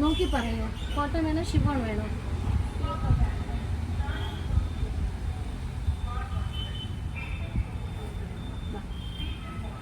നോക്കി പറയോ. കോട്ടൺ വേണോ? ഷിഫോൺ വേണോ?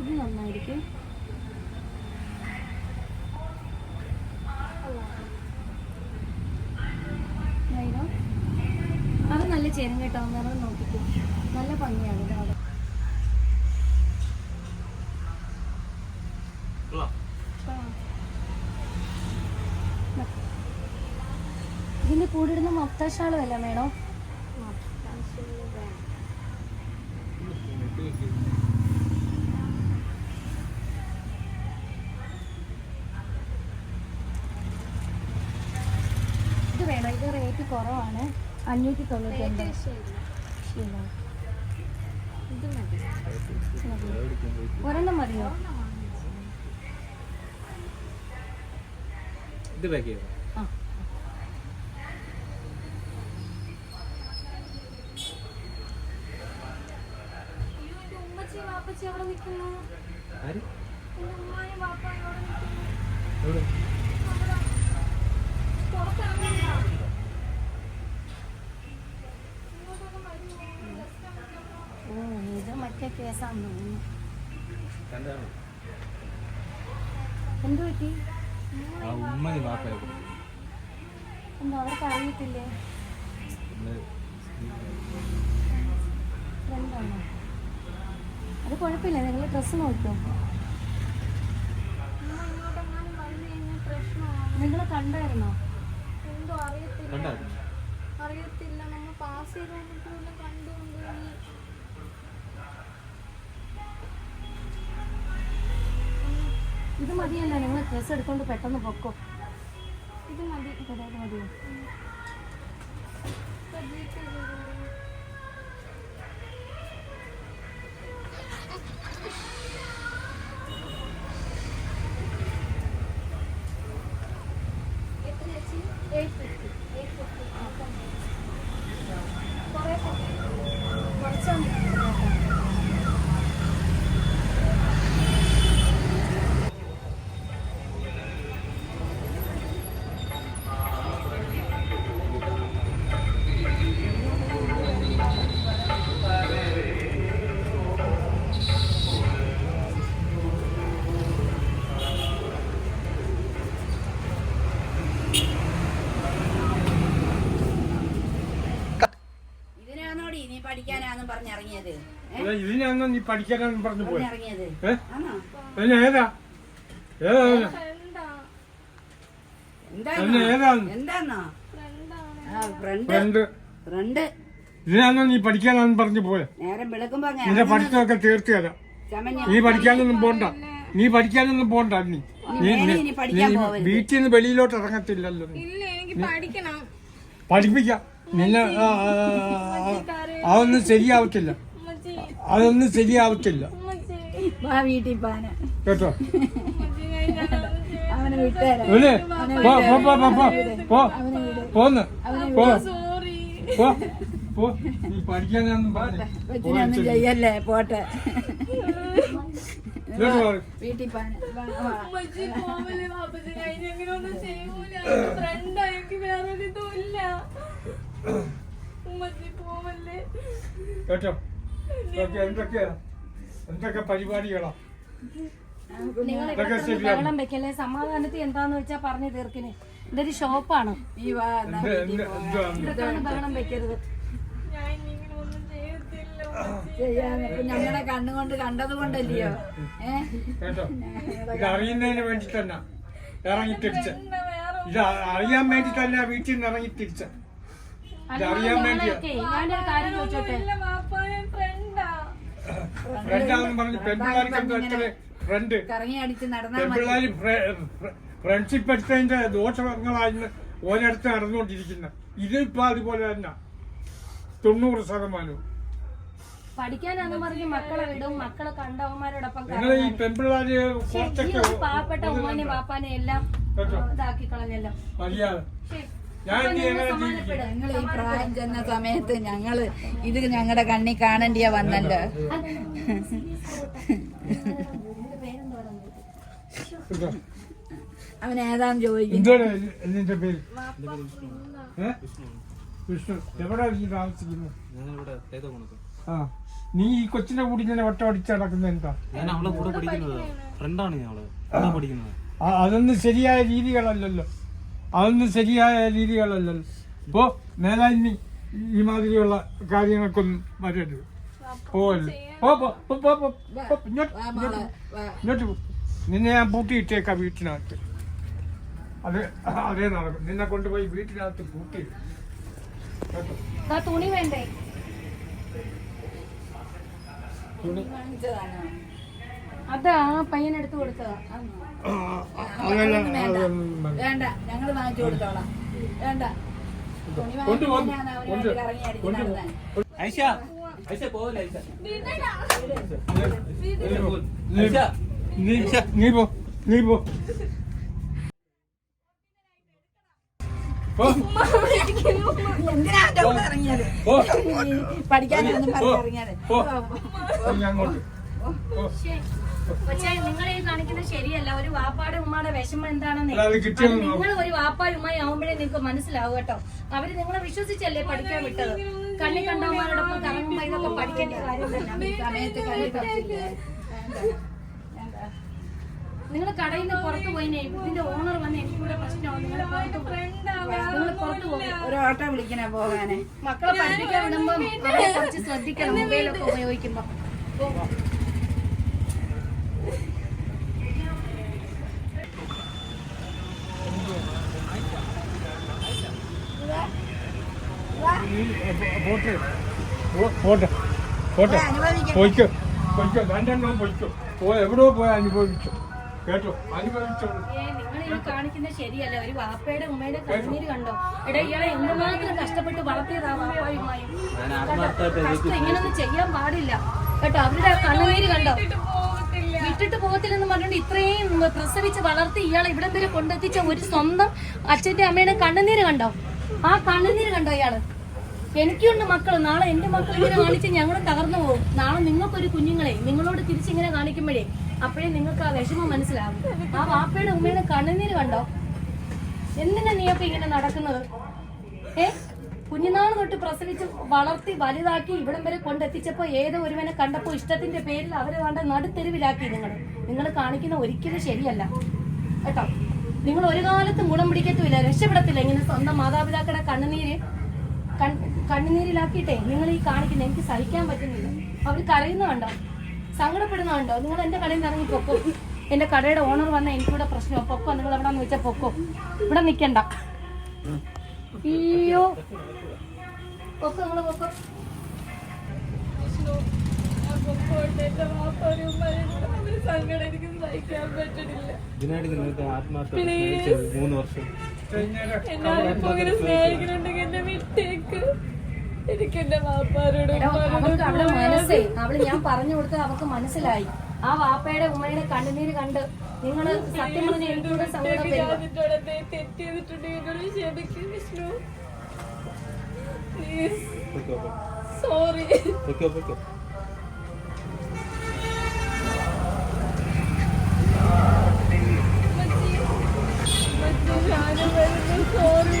ഇത് നന്നായിരിക്കും. അത് നല്ല ചേരും കേട്ടോ. നിറം നോക്കിക്കും. നല്ല ഭംഗിയാണ് അവിടെ ആ. ദാ. ഇതിന്റെ കൂടെ ഇടുന്ന മൊത്തശാൾ വല്ല വേണോ ഇത് വേണോ? ഇത് റേറ്റ് കുറവാണ്. അഞ്ഞൂറ്റി തൊണ്ണൂറ്റി ഒമ്പത് ശരി. ഒരെണ്ണം മതിയോ? ഇത് പാക്ക് ചെയ്യോ ആ. ഇത് മറ്റേ കേസാന്ന് തോന്നുന്നു. കണ്ടാണോ എന്ത് പറ്റി എന്താ അവർക്ക് അറിയത്തില്ലേ ഫ്രണ്ടാണോ അത് കുഴപ്പമില്ല. നിങ്ങൾ ഡ്രസ്സ് നോക്കൂ. നിങ്ങൾ കണ്ടായിരുന്നോ? എന്തോ അറിയത്തില്ല. അറിയത്തില്ല. നമ്മ പാസ് ചെയ്ത് വന്നിട്ട് വല്ല കണ്ടുകൊണ്ട് ഇനി ഇത് മതിയല്ല. നിങ്ങൾ ഡ്രസ്സ് എടുക്കൊണ്ട് പെട്ടെന്ന് പൊക്കോ. ഇത് മതി. മതിയോ? പഠിക്കാനാന്നും പറഞ്ഞിറങ്ങിയത്. ഇതിനാണോ നീ പഠിക്കാനാണെന്ന് പറഞ്ഞു പോയി? ആണോ? ഏതാ? ഏതാ? അതിന്? ഫ്രണ്ടാ ആ ഫ്രണ്ട്. ഫ്രണ്ട്. ഫ്രണ്ട്. ഇതിനാണോ നീ പഠിക്കാനാന്ന് പറഞ്ഞു പോയ? നേരം വിളക്കുമ്പോ അങ്ങ് നിന്റെ പഠിത്തമൊക്കെ തീർത്തു തരാം. നീ പഠിക്കാനൊന്നും പോണ്ട. നീ പഠിക്കാനൊന്നും പോണ്ട നീ. വീട്ടിൽ നിന്ന് വെളിയിലോട്ട് ഇറങ്ങത്തില്ലല്ലോ ഇല്ല എനിക്ക് പഠിക്കണം. പഠിപ്പിക്കാം. നിന്നെ അതൊന്നും ശരിയാവത്തില്ല. അതൊന്നും ശരിയാവത്തില്ല. ഉമ്മച്ചി. വാ വീട്ടിൽ പാന കേട്ടോ? പോ പോ പോ പോ പോ പോന്ന്. പോ. സോറി പോ. പോ. നീ പഠിക്കാനൊന്നും പോട്ടെ. വീട്ടിൽ പാന കേട്ടോ? എന്തൊക്കെയാ എന്തൊക്കെ പരിപാടികളാ. ബഹളം വെക്കല്ലേ? സമാധാനത്തിൽ എന്താന്ന് വെച്ചാ പറഞ്ഞു തീർക്കിന് ഇതൊരു ഷോപ്പാണ്. ഈ ബഹളം വെക്കരുത്. ഞങ്ങളുടെ കണ്ണുകൊണ്ട് കണ്ടത് കൊണ്ടല്ലയോ? ഏ? കേട്ടോ? ഇത് അറിയുന്നതിന് വേണ്ടി തന്നെ ഇറങ്ങി തിരിച്ച്. ഇത് അറിയാൻ വേണ്ടി തന്നെ വീട്ടിൽ നിന്ന് ഇറങ്ങി തിരിച്ച്. അറിയാൻ വേണ്ടിയാ. ഞാനൊരു കാര്യം ചോദിച്ചോട്ടെ? ഇല്ല വാപ്പ ഞാൻ ഫ്രണ്ടാ ഫ്രണ്ടാന്ന് പറഞ്ഞ് പെൺപിള്ളേർക്ക് എന്തോ എത്ര ഫ്രണ്ട് കറങ്ങി അടിച്ച് നടന്നാൽ മതി. പെൺപിള്ളേര് ഫ്രണ്ട്ഷിപ്പ് എടുത്തതിന്റെ ദോഷങ്ങളായിരുന്നു ഓരോരുത്തർ നടന്നുകൊണ്ടിരിക്കുന്നത് ഇതിപ്പോ അതുപോലെ തന്നെ. തൊണ്ണൂറ് ശതമാനവും. പഠിക്കാനാന്ന് പറഞ്ഞ് മക്കളെ വിടും. മക്കളെ കണ്ടവന്മാരോടൊപ്പം നിങ്ങൾ ഈ പെൺപിള്ളേര് ശ്ശെ, ഈ കുറച്ചൊക്കെ ഒരു പാവപ്പെട്ട ഉമ്മാനെ പാപ്പാനെ എല്ലാം ഇതാക്കി കളഞ്ഞല്ലോ മര്യാദ. ശ്ശെ, ഞങ്ങൾ ഈ പ്രായം ചെന്ന സമയത്ത് ഞങ്ങൾ ഇത് ഞങ്ങളുടെ കണ്ണി കാണണ്ടിയ വന്നല്ലോ. അവൻ ഏതാന്ന് ചോദിക്കും? വിഷ്ണു. എവിടാ ആ. നീ ഈ കൊച്ചിന്റെ കൂടി ഇങ്ങനെ വട്ടം അടിച്ച് നടക്കുന്നത് എന്താ? ഞാൻ അവളെ കൂടെ പഠിക്കുന്നത് ഫ്രണ്ടാണ് ഞാൻ അവൾ. കൂടെ പഠിക്കുന്നത്. അതൊന്നും ശരിയായ രീതികളല്ലല്ലോ. അതൊന്നും ശരിയായ രീതികളല്ലല്ലോ. ഇപ്പോ മേലായി നീ ഈ മാതിരിയുള്ള കാര്യങ്ങൾക്കൊന്നും വരരുത്. പോവല്ലേ പോ, പോ, പോ, പോ, പോ, പോ, ഇങ്ങോട്ട്, വാ മോളെ വാ. നിന്നെ ഞാൻ പൂട്ടിയിട്ടേക്കാം വീട്ടിനകത്ത്. അത് അതേ നടക്കും. നിന്നെ കൊണ്ടുപോയി വീട്ടിനകത്ത് പൂട്ടി. തുണി വേണ്ടേ? തുണി. അതാ പയ്യനെടുത്ത് കൊടുത്തതാ. വേണ്ട ഞങ്ങൾ വാങ്ങിച്ചു കൊടുത്തോളാം. വേണ്ട. തുണി കൊണ്ട് അവന് വേണ്ടി കറങ്ങി അടിച്ച് കൊണ്ട് ഐഷ ഐഷ പോവല്ലേ ഐഷ? നീ- നീ- നീ പോ നീ പോ. പോ, എന്തിനാ അവന്റെ കൂടെ ഇറങ്ങിയത്? പോ, പഠിക്കാനൊന്നും പോ, പക്ഷേ നിങ്ങൾ ഈ കാണിക്കുന്നത് ശരിയല്ല. ഒരു വാപ്പാടെ ഉമ്മയുടെ വിഷമം എന്താണെന്ന്? നിങ്ങൾ ഒരു വാപ്പായും ഉമ്മയും ആവുമ്പോഴേ നിങ്ങൾക്ക് മനസ്സിലാവും കേട്ടോ. അവർ നിങ്ങളെ വിശ്വസിച്ചല്ലേ പഠിക്കാൻ വിട്ടത്? കണ്ണി കണ്ടവന്മാരോടൊപ്പം കറങ്ങുമ്പോ ഇതൊക്കെ പഠിക്കേണ്ട കാര്യം നിങ്ങൾ കടയിൽ നിന്ന് പുറത്ത് പോയിനെ ഇതിന്റെ ഓണർ വന്ന് എനിക്കൂടെ പ്രശ്നമാവും നിങ്ങൾ പുറത്ത് പോകും ഒരു ഓട്ടോ വിളിക്കണേ പോകാനെ. മക്കളെ പഠിപ്പിക്കാൻ വിടുമ്പോ കുറച്ച് ശ്രദ്ധിക്കണം മൊബൈലൊക്കെ ഉപയോഗിക്കുമ്പോ. പോട്ടെ. പോട്ടെ. അനുഭവിക്കട്ടെ. പൊയ്ക്കോ. പൊയ്ക്കോ. രണ്ടെണ്ണം പൊയ്ക്കോ. പോ എവിടെയോ പോയി അനുഭവിച്ചു. കേട്ടോ? അനുഭവിച്ചോ. ഏ, നിങ്ങൾ ഈ കാണിക്കുന്നത് ശരിയല്ല. ഒരു വാപ്പയുടെ ഉമ്മയുടെ കണ്ണീര് കണ്ടോ? എടാ ഇയാളെ എന്തുമാത്രം കഷ്ടപ്പെട്ട് വളർത്തിയതാ വാപ്പായും ഉമ്മയും. ഞാൻ കണ്ടോ? ആത്മാർത്ഥമായിട്ട് കഷ്ടം. ഇങ്ങനൊന്നും ചെയ്യാൻ പാടില്ല. കേട്ടോ അവരുടെ കണ്ണുനീര് കണ്ടോ? പോകത്തില്ല വിട്ടിട്ട് പോകത്തില്ലെന്ന് പറഞ്ഞുകൊണ്ട് ഇത്രയും പ്രസവിച്ച് വളർത്തി ഇയാളെ ഇവിടം വരെ കൊണ്ടെത്തിച്ച ഒരു സ്വന്തം അച്ഛന്റെ അമ്മയുടെ കണ്ണുനീര് കണ്ടോ? ആ കണ്ണുനീര് കണ്ടോ ഇയാൾ? എനിക്കുണ്ട് മക്കൾ നാളെ എന്റെ മക്കൾ ഇങ്ങനെ കാണിച്ച് ഞങ്ങൾ തകർന്നു പോകും. നാളെ നിങ്ങൾക്കൊരു കുഞ്ഞുങ്ങളെ. നിങ്ങളോട് തിരിച്ചിങ്ങനെ കാണിക്കുമ്പോഴേ അപ്പോഴേ നിങ്ങൾക്ക് ആ വിഷമം മനസ്സിലാവും. ആ വാപ്പയുടെ ഉമ്മയുടെ കണ്ണുനീര് കണ്ടോ? എന്തിനാ നീ അപ്പൊ ഇങ്ങനെ നടക്കുന്നത്? ഏ? കുഞ്ഞുനാൾ തൊട്ട് പ്രസവിച്ച് വളർത്തി വലുതാക്കി ഇവിടം വരെ കൊണ്ടെത്തിച്ചപ്പോ ഏതോ ഒരുവനെ കണ്ടപ്പോ ഇഷ്ടത്തിന്റെ പേരിൽ അവരെ വേണ്ട നടുത്തെരുവിലാക്കി നിങ്ങൾ നിങ്ങൾ കാണിക്കുന്ന ഒരിക്കലും ശരിയല്ല. കേട്ടോ? നിങ്ങൾ ഒരു കാലത്തും ഗുണം പിടിക്കത്തുമില്ല. രക്ഷപ്പെടത്തില്ല ഇങ്ങനെ സ്വന്തം മാതാപിതാക്കളുടെ കണ്ണുനീര്. കണ്ണുനീരിലാക്കിയിട്ടേ നിങ്ങൾ ഈ കാണിക്കുന്നത് എനിക്ക് സഹിക്കാൻ പറ്റുന്നില്ല. അവർ കരയുന്നുണ്ടോ സങ്കടപ്പെടുന്നുണ്ടോ നിങ്ങൾ എന്റെ കടയിൽ നിന്ന് ഇറങ്ങി പൊക്കോ. എന്റെ കടയുടെ ഓണർ വന്ന എനിക്കിവിടെ പ്രശ്നമോ. പൊക്കോ നിങ്ങൾ എവിടെ നിന്ന് വെച്ചാൽ പൊക്കോ. ഇവിടെ നിൽക്കണ്ട അയ്യോ. പൊക്കോ നിങ്ങൾ പൊക്കോ. പിന്നെ ആത്മാർത്ഥ മൂന്ന് വർഷം. എന്നെ ഇങ്ങനെ സ്നേഹിക്കുന്നുണ്ട് എനിക്ക് എന്റെ വാപ്പാരോടും മനസ്സേ. അവൾ ഞാൻ പറഞ്ഞു കൊടുത്ത അവക്ക് മനസ്സിലായി. ആ വാപ്പയുടെ ഉമ്മയുടെ കണ്ണുനീര് കണ്ട് നിങ്ങൾ സത്യം പറഞ്ഞ എന്നോട് വിഷ്ണു. സോറി ഞാനും സോറി